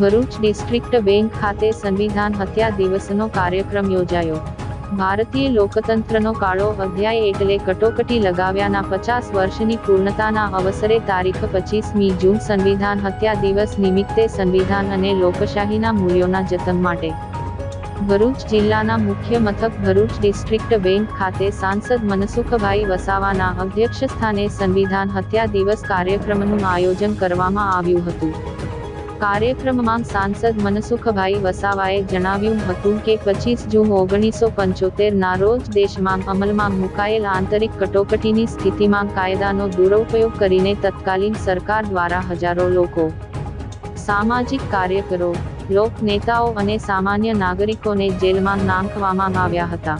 Bharuch district bank ખાતે સંવિધાન હત્યા દિવસનો કાર્યક્રમ યોજાયો. ભારતીય લોકતંત્રનો કાળો અધ્યાય એટલે કટોકટી લગાવ્યાના પચાસ વર્ષની પૂર્ણતાના અવસરે તારીખ પચીસમી જૂન સંવિધાન હત્યા દિવસ નિમિત્તે સંવિધાન અને લોકશાહીના મૂલ્યોના જતન માટે. ભરૂચ જિલ્લાના મુખ્ય મથક ભરૂચ ડિસ્ટ્રિક્ટ બેંક ખાતે સાંસદ મનસુખભાઈ વસાવાના અધ્યક્ષસ્થાને સંવિધાન હત્યા દિવસ કાર્યક્રમનું આયોજન કરવામાં આવ્યું હતું. કાર્યક્રમમાં સાંસદ મનસુખભાઈ વસાવાએ જણાવ્યું હતું કે પચીસ જૂન ઓગણીસો પંચોતેર ના રોજ દેશમાં અમલમાં મુકાયેલ આંતરિક કટોકટીની સ્થિતિમાં કાયદાનો દુરુપયોગ કરીને તત્કાલીન સરકાર દ્વારા હજારો લોકો સામાજિક કાર્યકરો, લોક નેતાઓ અને સામાન્ય નાગરિકોને જેલમાં નાંખવામાં આવ્યા હતા.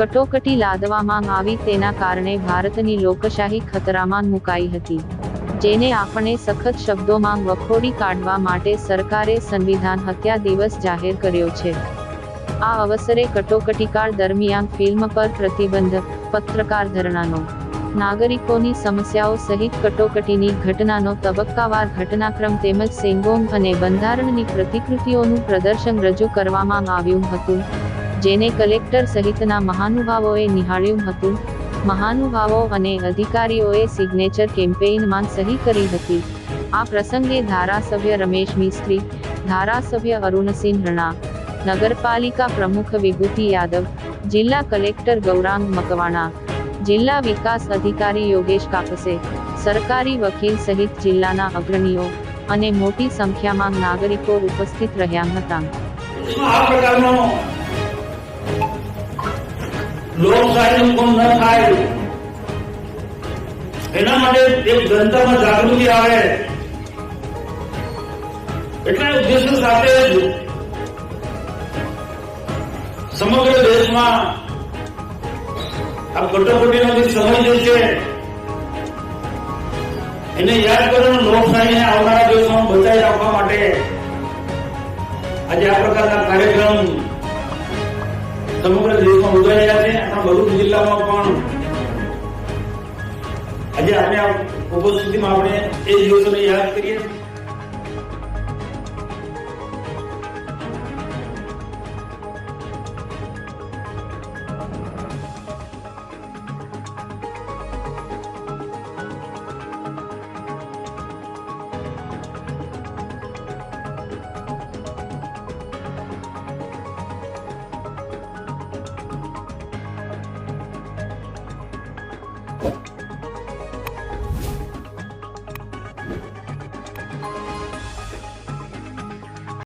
કટોકટી લાદવામાં આવી તેના કારણે ભારતની લોકશાહી ખતરામાં મુકાઈ હતી. જેને આપણે સખત શબ્દોમાં વખોડી કાઢવા માટે સરકારે સંવિધાન હત્યા દિવસ જાહેર કર્યો છે. આ અવસરે કટોકટીકાળ દરમિયાન ફિલ્મ પર પ્રતિબંધ, પત્રકાર ધરણાનો. નાગરિકોની સમસ્યાઓ સહિત કટોકટીની ઘટનાનો તબક્કાવાર ઘટનાક્રમ તેમજ સેંગોંગ અને બંધારણની પ્રતિકૃતિઓનું પ્રદર્શન રજૂ કરવામાં આવ્યું હતું, જેને કલેક્ટર સહિતના મહાનુભાવોએ નિહાળ્યું હતું. મહાનુભાવો અને અધિકારીઓએ સિગ્નેચર કેમ્પેઇનમાં સહી કરી હતી. આ પ્રસંગે ધારાસભ્ય રમેશ મિસ્ત્રી, ધારાસભ્ય અરુણસિંહ રણા, નગરપાલિકા પ્રમુખ વિભૂતિ યાદવ, જિલ્લા કલેક્ટર ગૌરાંગ મકવાણા, જિલ્લા વિકાસ અધિકારી યોગેશ કાપસે, સરકારી વકીલ સહિત જિલ્લાના અગ્રણીઓ અને મોટી સંખ્યામાં નાગરિકો ઉપસ્થિત રહ્યા હતા. લોકશાહીનું ન થાય. એના માટે એક જનતામાં જાગૃતિ આવે. એટલા ઉદ્દેશ્ય સાથે જ સમગ્ર દેશમાં આ કટોકટીનો જે સમય જે છે, એને યાદ કરીને લોકશાહીને આવનારા દિવસોમાં બચાવી રાખવા માટે આજે આ પ્રકારના કાર્યક્રમ સમગ્ર દેશમાં ઉજવાઈ રહ્યા છે આપણા ભરૂચ જિલ્લામાં પણ આજે આપણે ઉપસ્થિતિમાં આપણે એ દિવસોને યાદ કરીએ.